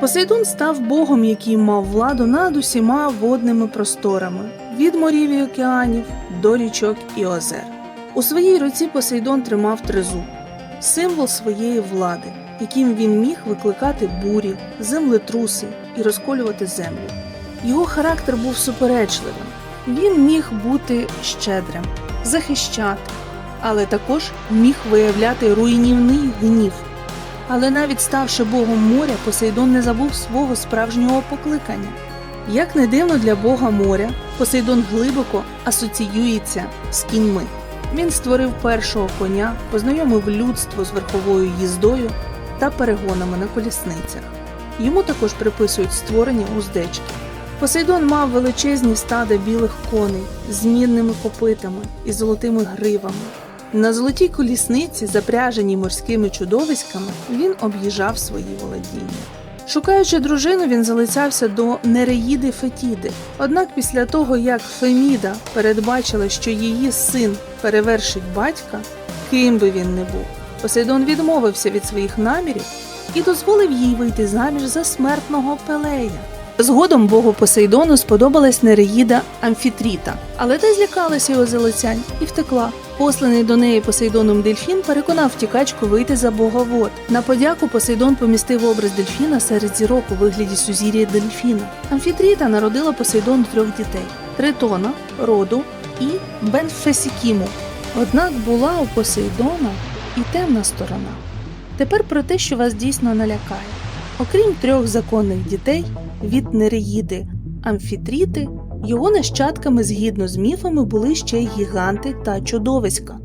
Посейдон став богом, який мав владу над усіма водними просторами від морів і океанів до річок і озер. У своїй руці Посейдон тримав тризуб, символ своєї влади, яким він міг викликати бурі, землетруси і розколювати землю. Його характер був суперечливим. Він міг бути щедрим, захищати, але також міг виявляти руйнівний гнів. Але навіть ставши богом моря, Посейдон не забув свого справжнього покликання. Як не дивно для бога моря, Посейдон глибоко асоціюється з кіньми. Він створив першого коня, познайомив людство з верховою їздою та перегонами на колісницях. Йому також приписують створення уздечки. Посейдон мав величезні стада білих коней з мідними копитами і золотими гривами. На золотій колісниці, запряженій морськими чудовиськами, він об'їжджав свої володіння. Шукаючи дружину, він залицявся до Нереїди Фетіди. Однак після того, як Феміда передбачила, що її син перевершить батька, ким би він не був, Посейдон відмовився від своїх намірів і дозволив їй вийти заміж за смертного Пелея. Згодом богу Посейдону сподобалась Нереїда Амфітріта, але та злякалася його залицянь і втекла. Посланий до неї Посейдоном дельфін переконав втікачку вийти за боговод. На подяку Посейдон помістив образ дельфіна серед зірок у вигляді сузір'я дельфіна. Амфітріта народила Посейдон трьох дітей: Тритона, Роду і Бенфесікіму. Однак була у Посейдона і темна сторона. Тепер про те, що вас дійсно налякає. Окрім трьох законних дітей від Нереїди Амфітріти, його нащадками згідно з міфами були ще й гіганти та чудовиська.